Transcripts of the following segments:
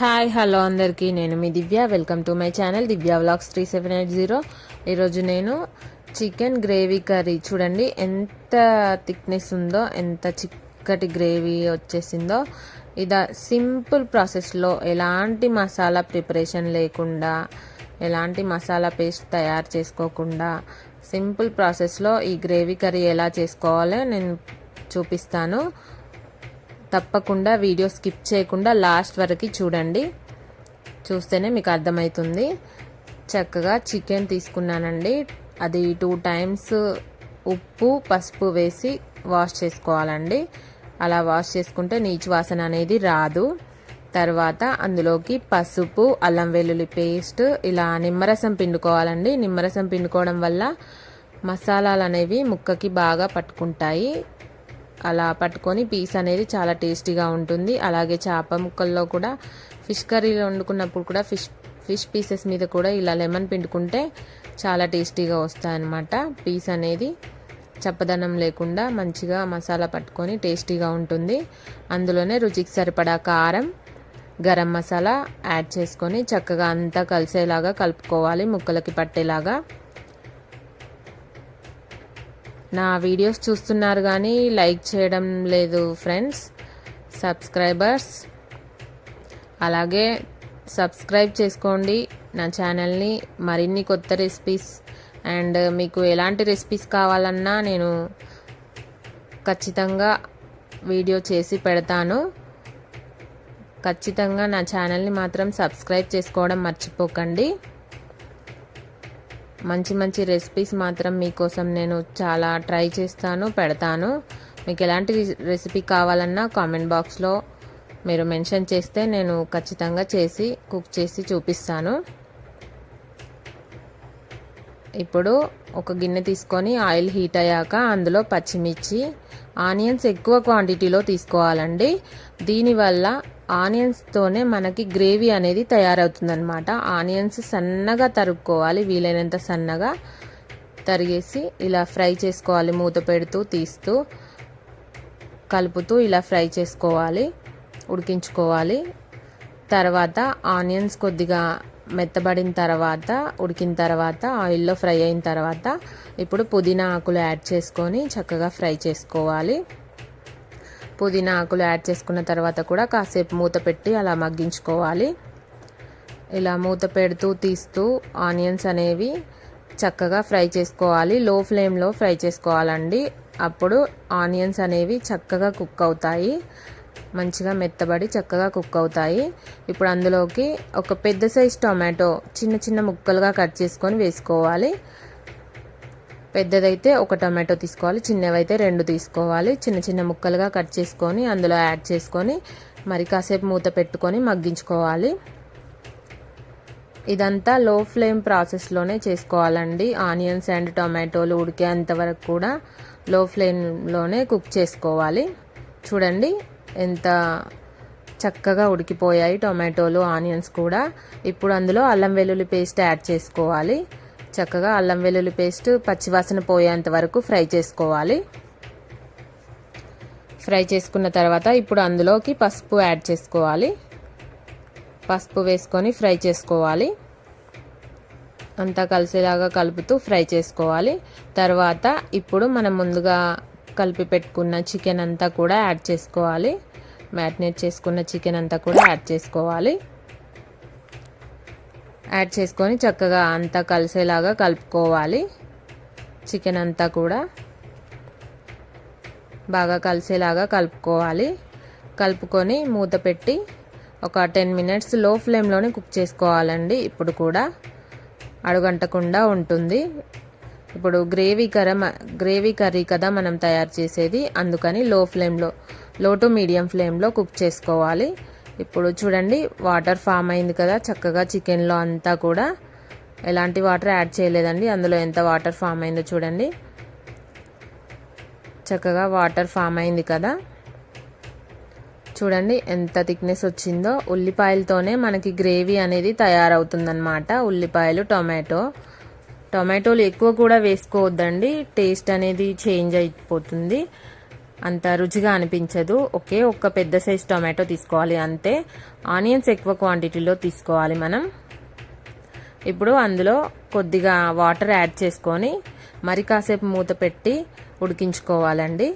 Hi hello అందరికీ. నేను మీ Divya. Welcome to my channel Divya vlogs three seven eight zero ఈరోజు నేను chicken gravy curry. చూడండి ఎంత థిక్నెస్ ఉందో ఎంత చిక్కటి గ్రేవీ వచ్చేసిందో. ఇది సింపుల్ ప్రాసెస్లో ఎలాంటి మసాలా ప్రిపరేషన్ లేకుండా ఎలాంటి మసాలా పేస్ట్ తయారు చేసుకోకుండా సింపుల్ ప్రాసెస్లో ఈ గ్రేవీ కర్రీ ఎలా చేసుకోవాలో నేను చూపిస్తాను. తప్పకుండా వీడియో స్కిప్ చేయకుండా లాస్ట్ వరకు చూడండి. చూస్తేనే మీకు అర్థమవుతుంది చక్కగా చికెన్ తీసుకున్నానండి. అది టూ టైమ్స్ ఉప్పు పసుపు వేసి వాష్ చేసుకోవాలండి. అలా వాష్ చేసుకుంటే నీచు వాసన అనేది రాదు. తర్వాత అందులోకి పసుపు అల్లం వెల్లుల్లి పేస్ట్ ఇలా నిమ్మరసం పిండుకోవాలండి. నిమ్మరసం పిండుకోవడం వల్ల మసాలాలు అనేవి ముక్కకి బాగా పట్టుకుంటాయి. అలా పట్టుకొని పీస్ అనేది చాలా టేస్టీగా ఉంటుంది. అలాగే చేప ముక్కల్లో కూడా ఫిష్ కర్రీలో వండుకున్నప్పుడు కూడా ఫిష్ ఫిష్ పీసెస్ మీద కూడా ఇలా లెమన్ పిండుకుంటే చాలా టేస్టీగా వస్తాయన్నమాట. పీస్ అనేది చప్పదనం లేకుండా మంచిగా మసాలా పట్టుకొని టేస్టీగా ఉంటుంది. అందులోనే రుచికి సరిపడా కారం గరం మసాలా యాడ్ చేసుకొని చక్కగా అంతా కలిసేలాగా కలుపుకోవాలి ముక్కలకి పట్టేలాగా. నా వీడియోస్ చూస్తున్నారు కానీ లైక్ చేయడం లేదు ఫ్రెండ్స్. సబ్స్క్రైబర్స్. అలాగే సబ్స్క్రైబ్ చేసుకోండి. నా ఛానల్ని మరిన్ని కొత్త రెసిపీస్ అండ్ మీకు ఎలాంటి రెసిపీస్ కావాలన్నా నేను ఖచ్చితంగా వీడియో చేసి పెడతాను. ఖచ్చితంగా నా ఛానల్ని మాత్రం సబ్స్క్రైబ్ చేసుకోవడం మర్చిపోకండి. మంచి మంచి రెసిపీస్ మాత్రం మీకోసం నేను చాలా ట్రై చేస్తాను పెడతాను. మీకు ఎలాంటి రెసిపీ కావాలన్నా కామెంట్ బాక్స్లో మీరు మెన్షన్ చేస్తే నేను ఖచ్చితంగా చేసి కుక్ చేసి చూపిస్తాను. ఇప్పుడు ఒక గిన్నె తీసుకొని ఆయిల్ హీట్ అయ్యాక అందులో పచ్చిమిర్చి ఆనియన్స్ ఎక్కువ క్వాంటిటీలో తీసుకోవాలండి. దీనివల్ల ఆనియన్స్తోనే మనకి గ్రేవీ అనేది తయారవుతుందనమాట ఆనియన్స్ సన్నగా తరుక్కోవాలి. వీలైనంత సన్నగా తరిగేసి ఇలా ఫ్రై చేసుకోవాలి. మూత పెడుతూ తీస్తూ కలుపుతూ ఇలా ఫ్రై చేసుకోవాలి. ఉడికించుకోవాలి. తర్వాత ఆనియన్స్ కొద్దిగా మెత్తబడిన తర్వాత ఉడికిన తర్వాత ఆయిల్లో ఫ్రై అయిన తర్వాత ఇప్పుడు పుదీనా ఆకులు యాడ్ చేసుకొని చక్కగా ఫ్రై చేసుకోవాలి. పుదీనా ఆకులు యాడ్ చేసుకున్న తర్వాత కూడా కాసేపు మూత పెట్టి అలా మగ్గించుకోవాలి. ఇలా మూత పెడుతూ తీస్తూ ఆనియన్స్ అనేవి చక్కగా ఫ్రై చేసుకోవాలి. లో ఫ్లేమ్లో ఫ్రై చేసుకోవాలండి. అప్పుడు ఆనియన్స్ అనేవి చక్కగా కుక్ అవుతాయి. మంచిగా మెత్తబడి చక్కగా కుక్ అవుతాయి. ఇప్పుడు అందులోకి ఒక పెద్ద సైజ్ టొమాటో చిన్న చిన్న ముక్కలుగా కట్ చేసుకొని వేసుకోవాలి. పెద్దదైతే ఒక టొమాటో తీసుకోవాలి చిన్నవైతే రెండు తీసుకోవాలి. చిన్న చిన్న ముక్కలుగా కట్ చేసుకొని అందులో యాడ్ చేసుకొని మరి కాసేపు మూత పెట్టుకొని మగ్గించుకోవాలి. ఇదంతా లో ఫ్లేమ్ ప్రాసెస్లోనే చేసుకోవాలండి. ఆనియన్స్ అండ్ టొమాటోలు ఉడికేంత వరకు కూడా లో ఫ్లేమ్లోనే కుక్ చేసుకోవాలి. చూడండి ఎంత చక్కగా ఉడికిపోయాయి టొమాటోలు ఆనియన్స్ కూడా. ఇప్పుడు అందులో అల్లం వెల్లుల్లి పేస్ట్ యాడ్ చేసుకోవాలి. చక్కగా అల్లం వెల్లుల్లి పేస్ట్ పచ్చివాసన పోయేంత వరకు ఫ్రై చేసుకోవాలి. ఫ్రై చేసుకున్న తర్వాత ఇప్పుడు అందులోకి పసుపు యాడ్ చేసుకోవాలి. పసుపు వేసుకొని ఫ్రై చేసుకోవాలి. అంతా కలిసేలాగా కలుపుతూ ఫ్రై చేసుకోవాలి. తర్వాత ఇప్పుడు మనం ముందుగా కలిపి పెట్టుకున్న చికెన్ అంతా కూడా యాడ్ చేసుకోవాలి. మ్యారినేట్ చేసుకున్న చికెన్ అంతా కూడా యాడ్ చేసుకోవాలి. యాడ్ చేసుకొని చక్కగా అంతా కలిసేలాగా కలుపుకోవాలి. చికెన్ అంతా కూడా బాగా కలిసేలాగా కలుపుకోవాలి. కలుపుకొని మూత పెట్టి ఒక టెన్ మినిట్స్లో ఫ్లేమ్లోనే కుక్ చేసుకోవాలండి. ఇప్పుడు కూడా అడుగంటకుండా ఉంటుంది. ఇప్పుడు గ్రేవీ కర్రీ గ్రేవీ కర్రీ కదా మనం తయారు చేసేది. అందుకని లో ఫ్లేమ్లో లో టు మీడియం ఫ్లేమ్లో కుక్ చేసుకోవాలి. ఇప్పుడు చూడండి వాటర్ ఫామ్ అయింది కదా చక్కగా చికెన్లో అంతా కూడా ఎలాంటి వాటర్ యాడ్ చేయలేదండి. అందులో ఎంత వాటర్ ఫామ్ అయిందో చూడండి. చక్కగా వాటర్ ఫామ్ అయింది కదా. చూడండి ఎంత థిక్నెస్ వచ్చిందో. ఉల్లిపాయలతోనే మనకి గ్రేవీ అనేది తయారవుతుందన్నమాట. ఉల్లిపాయలు టొమాటో టొమాటోలు ఎక్కువ కూడా వేసుకోవద్దండి. టేస్ట్ అనేది చేంజ్ అయిపోతుంది. అంత రుచిగా అనిపించదు. ఒకే ఒక్క పెద్ద సైజ్ టొమాటో తీసుకోవాలి అంతే. ఆనియన్స్ ఎక్కువ క్వాంటిటీలో తీసుకోవాలి మనం. ఇప్పుడు అందులో కొద్దిగా వాటర్ యాడ్ చేసుకొని మరి కాసేపు మూత పెట్టి ఉడికించుకోవాలండి.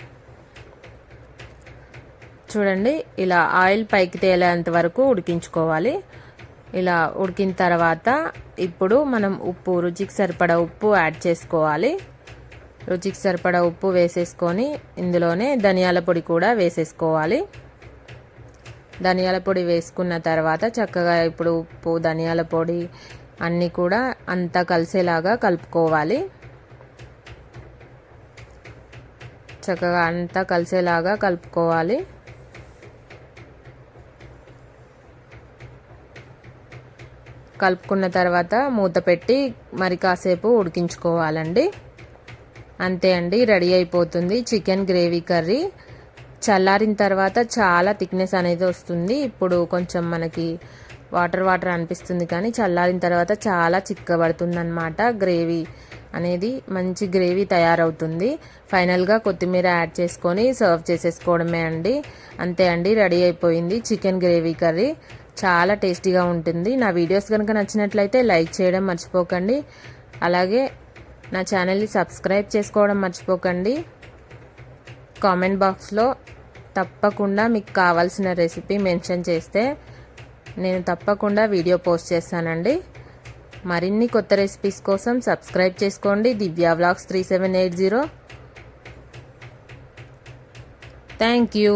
చూడండి ఇలా ఆయిల్ పైకి తేలేంత వరకు ఉడికించుకోవాలి. ఇలా ఉడికిన తర్వాత ఇప్పుడు మనం ఉప్పు రుచికి సరిపడా ఉప్పు యాడ్ చేసుకోవాలి. రుచికి సరిపడా ఉప్పు వేసేసుకొని ఇందులోనే ధనియాల పొడి కూడా వేసేసుకోవాలి. ధనియాల పొడి వేసుకున్న తర్వాత చక్కగా ఇప్పుడు ఉప్పు ధనియాల పొడి అన్నీ కూడా అంతా కలిసేలాగా కలుపుకోవాలి. చక్కగా అంతా కలిసేలాగా కలుపుకోవాలి. కలుపుకున్న తర్వాత మూత పెట్టి మరి కాసేపు ఉడికించుకోవాలండి. అంతే అండి రెడీ అయిపోతుంది. Chicken gravy curry. చల్లారిన తర్వాత చాలా థిక్నెస్ అనేది వస్తుంది. ఇప్పుడు కొంచెం మనకి వాటర్ వాటర్ అనిపిస్తుంది కానీ చల్లారిన తర్వాత చాలా చిక్కబడుతుంది అనమాట గ్రేవీ అనేది. మంచి గ్రేవీ తయారవుతుంది. ఫైనల్గా కొత్తిమీర యాడ్ చేసుకొని సర్వ్ చేసేసుకోవడమే అండి. అంతే అండి రెడీ అయిపోయింది చికెన్ గ్రేవీ కర్రీ. చాలా టేస్టీగా ఉంటుంది. నా వీడియోస్ కనుక నచ్చినట్లయితే లైక్ చేయడం మర్చిపోకండి. అలాగే నా ఛానల్ని సబ్స్క్రైబ్ చేసుకోవడం మర్చిపోకండి. కామెంట్ బాక్స్లో తప్పకుండా మీకు కావాల్సిన రెసిపీ మెన్షన్ చేస్తే నేను తప్పకుండా వీడియో పోస్ట్ చేస్తానండి. మరిన్ని కొత్త రెసిపీస్ కోసం సబ్స్క్రైబ్ చేసుకోండి. Divya vlogs three seven eight zero. Thank you.